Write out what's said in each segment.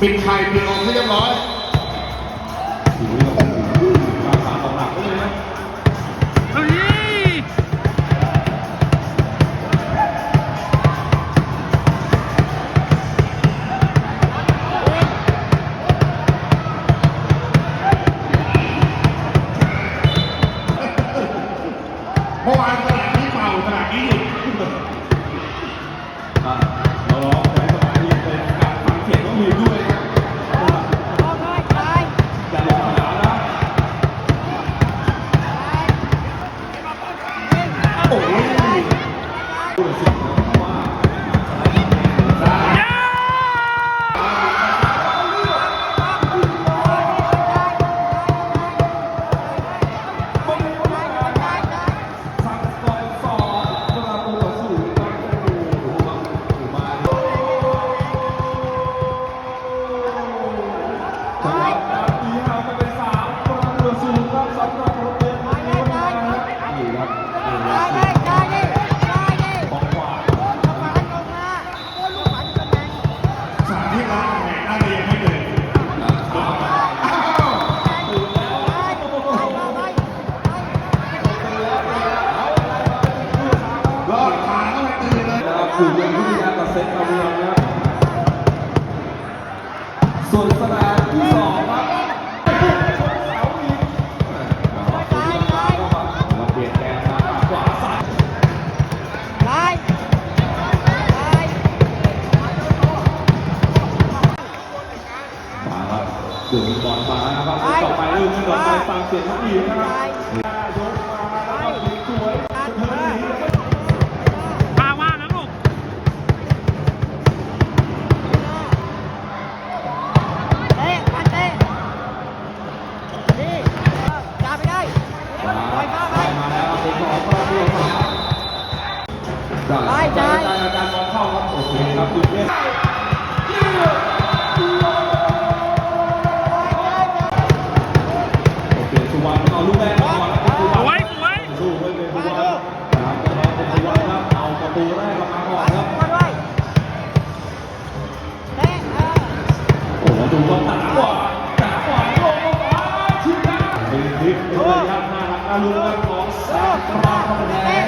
ปิดไข่ปิดออกให้เรียบร้อย นี่ครับนี่ครับของขวาสามที่ร้านแห่น่าจะยังไม่ตื่นอ้าวรอดขาเข้าไปตื่นเลยนะครับคือยังที่การตัดเซตเอาเมืองนะครับส่วนสนามที่สองครับ ดึงบอลมานะครับต่อไปลูกนี้ต่อไปฟังเสียงนักอีกนะครับยกมาแล้วก็ยิงสวยเธอหนีพาว่านะลูกได้มาแล้วเป็นสองประตูสามได้ได้อาจารย์บอลเข้าครับโอเคครับจุดเล่น น่ารักน่ารู้ครับของสามกราบคะแนน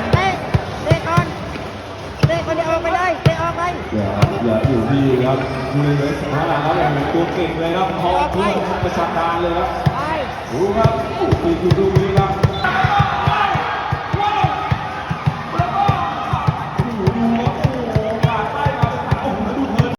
เหลือเหลืออยู่ที่ครับมือเลยสภาพครับอย่างตัวเก่งเลยครับพอเพื่อนประชาการเลยครับดูครับโอ้โหคือดูนี้ครับ